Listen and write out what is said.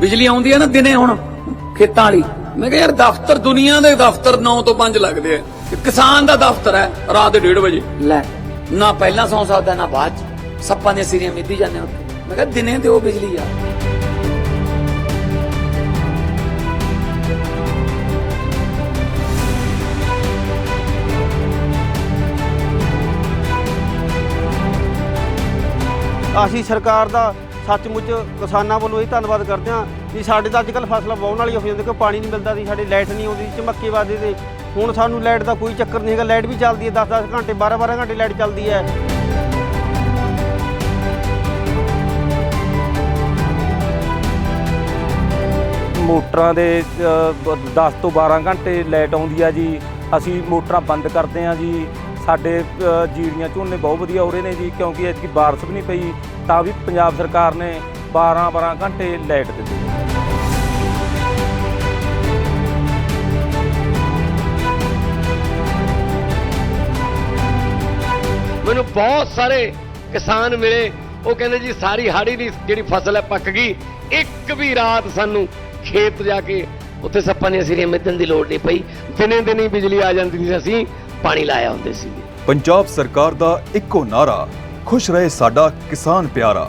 ਬਿਜਲੀ ਆਉਂਦੀ ਹੈ ਨਾ ਦਿਨੇ ਹੁਣ ਖੇਤਾਂ ਵਾਲੀ। ਮੈਂ ਕਿਹਾ ਯਾਰ ਦਫ਼ਤਰ ਦੁਨੀਆ ਦੇ ਦਫ਼ਤਰ 9 ਤੋਂ 5 ਲੱਗਦੇ ਆ। ਕਿਸਾਨ ਦਾ ਦਫ਼ਤਰ ਹੈ ਰਾਤ ਦੇ 1:30 ਵਜੇ। ਲੈ। ਨਾ ਪਹਿਲਾਂ ਸੌਂ ਸਕਦਾ ਨਾ ਬਾਅਦ ਚ। ਸੱਪਾਂ ਦੀਆਂ ਸਿਰੀਆਂ ਮਿੱਧੀ ਜਾਂਦੇ ਉੱਥੇ। ਮੈਂ ਕਿਹਾ ਦਿਨੇ ਤੇ ਉਹ ਬਿਜਲੀ ਆ। ਅਸੀਂ ਸਰਕਾਰ ਦਾ ਸੱਚਮੁੱਚ ਕਿਸਾਨਾਂ ਵੱਲੋਂ ਇਹ ਧੰਨਵਾਦ ਕਰਦੇ ਹਾਂ ਵੀ ਸਾਡੇ ਤਾਂ ਅੱਜਕੱਲ ਫਸਲਾਂ ਵਾਹੁਣ ਵਾਲੀਆਂ ਹੋ ਜਾਂਦੀਆਂ ਕਿ ਪਾਣੀ ਨਹੀਂ ਮਿਲਦਾ ਸੀ ਸਾਡੇ ਲਾਈਟ ਨਹੀਂ ਆਉਂਦੀ ਝਮੱਕੇ ਵਾਦੇ ਤੇ। ਹੁਣ ਸਾਨੂੰ ਲਾਈਟ ਦਾ ਕੋਈ ਚੱਕਰ ਨਹੀਂ ਹੈਗਾ ਲਾਈਟ ਵੀ ਚੱਲਦੀ ਹੈ 10-10 ਘੰਟੇ 12-12 ਘੰਟੇ ਲਾਈਟ ਚੱਲਦੀ ਹੈ। ਮੋਟਰਾਂ ਦੇ 10 ਤੋਂ 12 ਘੰਟੇ ਲਾਈਟ ਆਉਂਦੀ ਆ ਜੀ। ਅਸੀਂ ਮੋਟਰਾਂ ਬੰਦ ਕਰਦੇ ਆ ਜੀ। ਸਾਡੇ ਅ, ਜੀਰੀਆਂ ਝੋਨੇ ਬਹੁਤ ਵਧੀਆ ਹੋ ਰਹੇ ਨੇ ਜੀ ਕਿਉਂਕਿ ਐਤਕੀ ਬਾਰਿਸ਼ ਵੀ ਨਹੀਂ ਪਈ। ਤਾਂ ਵੀ ਪੰਜਾਬ ਸਰਕਾਰ ਨੇ 12 12 ਘੰਟੇ ਲਾਈਟ ਦਿੱਤੀ। ਮੈਨੂੰ ਬਹੁਤ ਸਾਰੇ ਕਿਸਾਨ ਮਿਲੇ ਉਹ ਕਹਿੰਦੇ ਜੀ ਸਾਰੀ ਹਾੜੀ ਦੀ ਜਿਹੜੀ ਫਸਲ ਹੈ ਪੱਕ ਗਈ ਇੱਕ ਵੀ ਰਾਤ ਸਾਨੂੰ ਖੇਤ ਜਾ ਕੇ ਉੱਥੇ ਸੱਪਾਂ ਦੀਆਂ ਸਿਰੀਆਂ ਮਿੱਧਣ ਦੀ ਲੋੜ ਨਹੀਂ ਪਈ। ਦਿਨੇ ਦਿਨੇ ਬਿਜਲੀ ਆ ਜਾਂਦੀ ਸੀ ਅਸੀਂ ਪਾਣੀ ਲਾਇਆ ਹੁੰਦੇ ਸੀ। ਪੰਜਾਬ ਸਰਕਾਰ ਦਾ ਇੱਕੋ ਨਾਰਾ ਖੁਸ਼ ਰਹੇ ਸਾਡਾ ਕਿਸਾਨ ਪਿਆਰਾ।